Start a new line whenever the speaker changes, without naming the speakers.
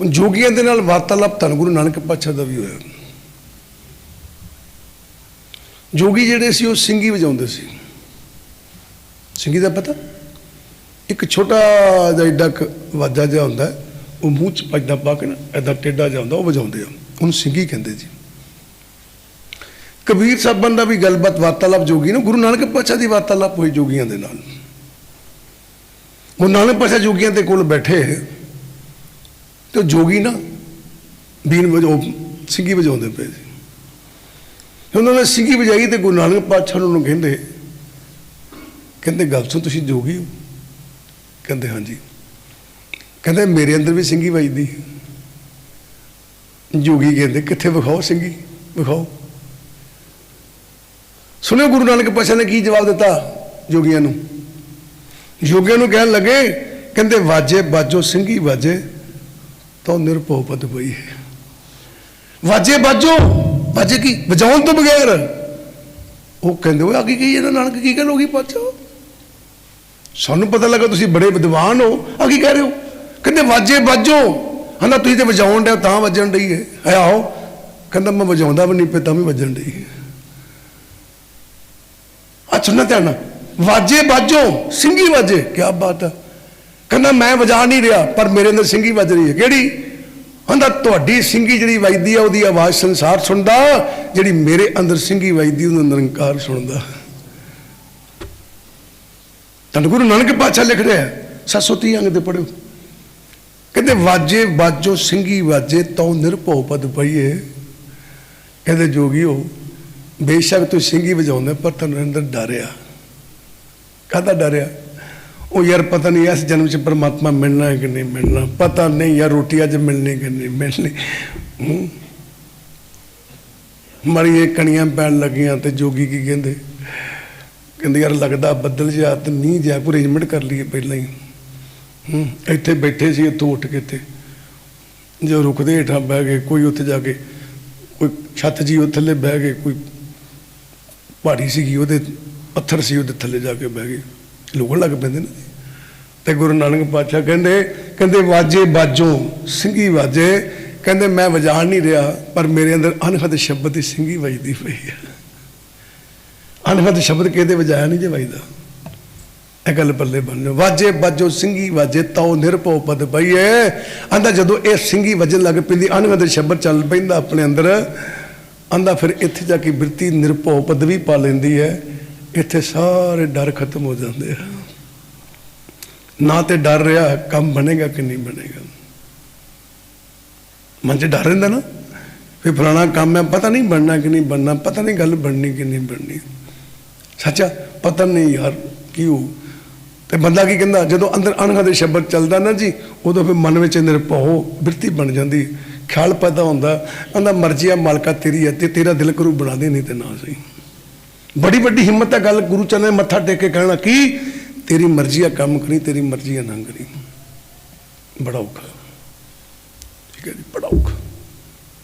ਹੁਣ ਜੋਗੀਆਂ ਦੇ ਨਾਲ ਵਾਰਤਾਲਾਪ ਧੰਨ ਗੁਰੂ ਨਾਨਕ ਪਾਤਸ਼ਾਹ ਦਾ ਵੀ ਹੋਇਆ। ਜੋਗੀ ਜਿਹੜੇ ਸੀ, ਉਹ ਸਿੰਗੀ ਵਜਾਉਂਦੇ ਸੀ। ਸਿੰਗੀ ਦਾ ਪਤਾ? ਇੱਕ ਛੋਟਾ ਜਿਹਾ ਏਡਾ ਕੁ ਵਾਜਾ ਜਿਹਾ ਹੁੰਦਾ ਉਹ ਮੂੰਹ ਚ ਪੈਦਾ ਪਾ ਕੇ ਨਾ ਐਦਾਂ ਟੇਡਾ ਜਿਹਾ ਹੁੰਦਾ, ਉਹ ਵਜਾਉਂਦੇ ਆ। ਉਹਨੂੰ ਸਿੰਗੀ ਕਹਿੰਦੇ ਜੀ। ਕਬੀਰ ਸਾਹਿਬਾਂ ਦਾ ਵੀ ਗੱਲਬਾਤ, ਵਾਰਤਾਲਾਪ ਜੋਗੀ ਨਾ, ਗੁਰੂ ਨਾਨਕ ਪਾਤਸ਼ਾਹ ਦੀ ਵਾਰਤਾਲਾਪ ਹੋਈ ਜੋਗੀਆਂ ਦੇ ਨਾਲ। ਗੁਰੂ ਨਾਨਕ ਪਾਤਸ਼ਾਹ ਜੋਗੀਆਂ ਦੇ ਕੋਲ ਬੈਠੇ। ਤੇ ਉਹ ਜੋਗੀ ਨਾ ਬੀਨ ਵਜੋ ਸਿੰਗੀ ਵਜਾਉਂਦੇ ਪਏ ਸੀ। ਉਹਨਾਂ ਨੇ ਸਿੰਗੀ ਵਜਾਈ ਤੇ ਗੁਰੂ ਨਾਨਕ ਪਾਤਸ਼ਾਹ ਨੂੰ ਕਹਿੰਦੇ ਕਹਿੰਦੇ, ਗੱਲ ਸੁਣ, ਤੁਸੀਂ ਜੋਗੀ ਹੋ? ਕਹਿੰਦੇ, ਹਾਂਜੀ। ਕਹਿੰਦੇ, ਮੇਰੇ ਅੰਦਰ ਵੀ ਸਿੰਗੀ ਵੱਜਦੀ ਜੋਗੀ ਕਹਿੰਦੇ, ਕਿੱਥੇ ਵਿਖਾਓ ਸਿੰਗੀ? ਵਿਖਾਓ। ਸੁਣਿਓ, ਗੁਰੂ ਨਾਨਕ ਪਾਤਸ਼ਾਹ ਨੇ ਕੀ ਜਵਾਬ ਦਿੱਤਾ ਜੋਗੀਆਂ ਨੂੰ? ਜੋਗੀਆਂ ਨੂੰ ਕਹਿਣ ਲੱਗੇ, ਕਹਿੰਦੇ, ਵਾਜੇ ਬਾਜੋ ਸਿੰਘੀ ਵਾਜੇ। ਤਾਂ ਨਿਰਭਉ ਪਦ ਪਈ ਹੈ। ਵਾਜੇ ਬਾਜੋ, ਵਾਜੇ ਕੀ? ਵਜਾਉਣ ਤੋਂ ਬਗੈਰ। ਉਹ ਕਹਿੰਦੇ, ਓਏ ਅੱਗੇ ਕੀ ਇਹਨਾਂ ਨਾਨਕ? ਕੀ ਗੱਲ ਹੋ ਗਈ ਪਾਤਸ਼ਾਹ ਸਾਨੂੰ ਪਤਾ ਲੱਗਾ ਤੁਸੀਂ ਬੜੇ ਵਿਦਵਾਨ ਹੋ। ਆ ਕੀ ਕਹਿ ਰਹੇ ਹੋ। ਕਹਿੰਦੇ, ਵਾਜੇ ਬਾਜੋ। ਹਨਾ, ਤੁਸੀਂ ਤੇ ਵਜਾਉਣ ਦੇ ਤਾਂ ਵੱਜਣ ਡਈ ਹੈ। ਆਓ। ਕਹਿੰਦਾ, ਮੈਂ ਵਜਾਉਂਦਾ ਵੀ ਨਹੀਂ ਪਿਆ, ਤਾਂ ਵੀ ਵੱਜਣ ਡਈ ਹੈ। ਆ ਸੁਣਨਾ ਧਿਆਨ ਨਾਲ। ਵਾਜੇ ਬਾਜੋ ਸਿੰਘੀ ਵਾਜੇ। ਕੀ ਬਾਤ ਹੈ। ਕਹਿੰਦਾ, ਮੈਂ ਵਜਾ ਨਹੀਂ ਰਿਹਾ, ਪਰ ਮੇਰੇ ਅੰਦਰ ਸਿੰਗੀ ਵੱਜ ਰਹੀ ਹੈ। ਕਿਹੜੀ? ਕਹਿੰਦਾ, ਤੁਹਾਡੀ ਸਿੰਗੀ ਜਿਹੜੀ ਵੱਜਦੀ ਆ, ਉਹਦੀ ਆਵਾਜ਼ ਸੰਸਾਰ ਸੁਣਦਾ, ਜਿਹੜੀ ਮੇਰੇ ਅੰਦਰ ਸਿੰਗੀ ਵੱਜਦੀ, ਉਹਨੂੰ ਨਿਰੰਕਾਰ ਸੁਣਦਾ। ਤਾਂ ਗੁਰੂ ਨਾਨਕ ਪਾਤਸ਼ਾਹ ਲਿਖ ਰਿਹਾ 730 ਅੰਗ ਤੇ ਪੜਿਓ ਕਹਿੰਦੇ, ਵਾਜੇ, ਵਾਜੋ ਸਿੰਘੀ ਵਾਜੇ, ਤਉ ਨਿਰਭਉ ਪਦ ਪਈਏ। ਕਹਿੰਦੇ, ਜੋਗੀਓ, ਬੇਸ਼ੱਕ ਤੂੰ ਸਿੰਘੀ ਵਜਾਉਂਦਾ, ਪਰ ਤੈਨੂੰ ਅੰਦਰ ਡਰਿਆ ਕਾਹਦਾ ਡਰਿਆ ਉਹ ਯਾਰ ਪਤਾ ਨਹੀਂ ਇਸ ਜਨਮ 'ਚ ਪਰਮਾਤਮਾ ਮਿਲਣਾ ਹੈ ਕਿ ਨਹੀਂ ਮਿਲਣਾ। ਪਤਾ ਨਹੀਂ ਯਾਰ ਰੋਟੀ ਅੱਜ ਮਿਲਣੀ ਕਿ ਨਹੀਂ ਮਿਲਣੀ। ਹੂੰ। ਮਰੀਏ ਕਣੀਆਂ ਪੈਣ ਲੱਗੀਆਂ ਤੇ ਜੋਗੀ ਕੀ ਕਹਿੰਦੇ? ਕਹਿੰਦੇ ਯਾਰ ਲੱਗਦਾ ਬੱਦਲ ਜਿਹਾ ਤੇ ਨਹੀਂ ਜਿਹਾ ਕੋਈ ਅਰੇਂਜਮੈਂਟ ਕਰ ਲਈਏ ਪਹਿਲਾਂ ਹੀ। ਹੂੰ। ਇੱਥੇ ਬੈਠੇ ਸੀ, ਇੱਥੋਂ ਉੱਠ ਕੇ ਤੇ ਜੋ ਰੁਕਦੇ ਹੇਠਾਂ ਬਹਿ ਗਏ, ਕੋਈ ਉੱਥੇ ਜਾ ਕੇ, ਕੋਈ ਛੱਤ ਜੀ ਉਹ ਥੱਲੇ ਬਹਿ ਗਏ, ਕੋਈ ਪਹਾੜੀ ਸੀਗੀ ਉਹਦੇ, ਪੱਥਰ ਸੀ ਉਹਦੇ ਥੱਲੇ ਜਾ ਕੇ ਬਹਿ ਗਏ। ਲੋਗਣ ਲੱਗ ਪੈਂਦੇ ਨੇ ਤੇ ਗੁਰੂ ਨਾਨਕ ਪਾਤਸ਼ਾਹ ਕਹਿੰਦੇ ਕਹਿੰਦੇ, ਵਾਜੇ ਬਾਜੋ ਸਿੰਘੀ ਵਾਜੇ। ਕਹਿੰਦੇ, ਮੈਂ ਵਜਾਣ ਨਹੀਂ ਰਿਹਾ, ਪਰ ਮੇਰੇ ਅੰਦਰ ਅਨਹਦ ਸ਼ਬਦ ਦੀ ਸਿੰਘੀ ਵੱਜਦੀ ਪਈ ਹੈ ਅਨਹਦ ਸ਼ਬਦ ਕਿਹਦੇ ਵਜਾਇਆ ਨਹੀਂ ਜੇ ਵਜਦਾ? ਇਹ ਗੱਲ ਬੱਲੇ ਬੰਨੋ ਵਾਜੇ ਬਾਜੋ ਸਿੰਘੀ ਵਾਜੇ, ਤਉ ਨਿਰਭਉ ਪਦ ਪਈਏ। ਆਂਦਾ ਜਦੋਂ ਇਹ ਸਿੰਘੀ ਵਜਣ ਲੱਗ ਪੈਂਦੀ ਅਨਹਦ ਸ਼ਬਦ ਚੱਲ ਪੈਂਦਾ ਆਪਣੇ ਅੰਦਰ, ਆਂਦਾ ਫਿਰ ਇੱਥੇ ਜਾ ਕੇ ਬਿਰਤੀ ਨਿਰਭਉ ਪਦਵੀ ਪਾ ਲੈਂਦੀ ਹੈ। ਇੱਥੇ ਸਾਰੇ ਡਰ ਖਤਮ ਹੋ ਜਾਂਦੇ ਆ। ਨਾ ਤੇ ਡਰ ਰਿਹਾ ਕੰਮ ਬਣੇਗਾ ਕਿ ਨਹੀਂ ਬਣੇਗਾ। ਮਨ 'ਚ ਡਰ ਰਹਿੰਦਾ ਨਾ, ਵੀ ਫਲਾਣਾ ਕੰਮ ਹੈ, ਪਤਾ ਨਹੀਂ ਬਣਨਾ ਕਿ ਨਹੀਂ ਬਣਨਾ, ਪਤਾ ਨਹੀਂ ਗੱਲ ਬਣਨੀ ਕਿ ਨਹੀਂ ਬਣਨੀ। ਸੱਚਾ ਪਤਾ ਨਹੀਂ ਯਾਰ ਕੀ ਤੇ ਬੰਦਾ ਕੀ ਕਹਿੰਦਾ, ਜਦੋਂ ਅੰਦਰ ਅਣਖ ਦੇ ਸ਼ਬਦ ਚੱਲਦਾ ਨਾ ਜੀ, ਉਦੋਂ ਫਿਰ ਮਨ ਵਿੱਚ ਨਿਰਭਉ ਬਿਰਤੀ ਬਣ ਜਾਂਦੀ। ਖਿਆਲ ਪੈਦਾ ਹੁੰਦਾ, ਕਹਿੰਦਾ ਮਰਜ਼ੀ ਆ ਮਾਲਕਾ ਤੇਰੀ ਹੈ ਤੇ ਤੇਰਾ ਦਿਲ ਕਰੂ ਬਣਾ ਦੇ, ਨਹੀਂ ਤੇ ਨਾ ਸਹੀ। ਬੜੀ ਵੱਡੀ ਹਿੰਮਤ ਹੈ ਗੱਲ ਗੁਰੂ ਚਰਨ ਨੇ ਮੱਥਾ ਟੇਕ ਕੇ ਕਹਿਣਾ ਕੀ ਤੇਰੀ ਮਰਜ਼ੀ ਆ ਕੰਮ ਕਰੀ, ਤੇਰੀ ਮਰਜ਼ੀ ਆ ਨਾ ਕਰੀ। ਬੜਾ ਔਖਾ। ਠੀਕ ਹੈ ਜੀ, ਬੜਾ ਔਖਾ।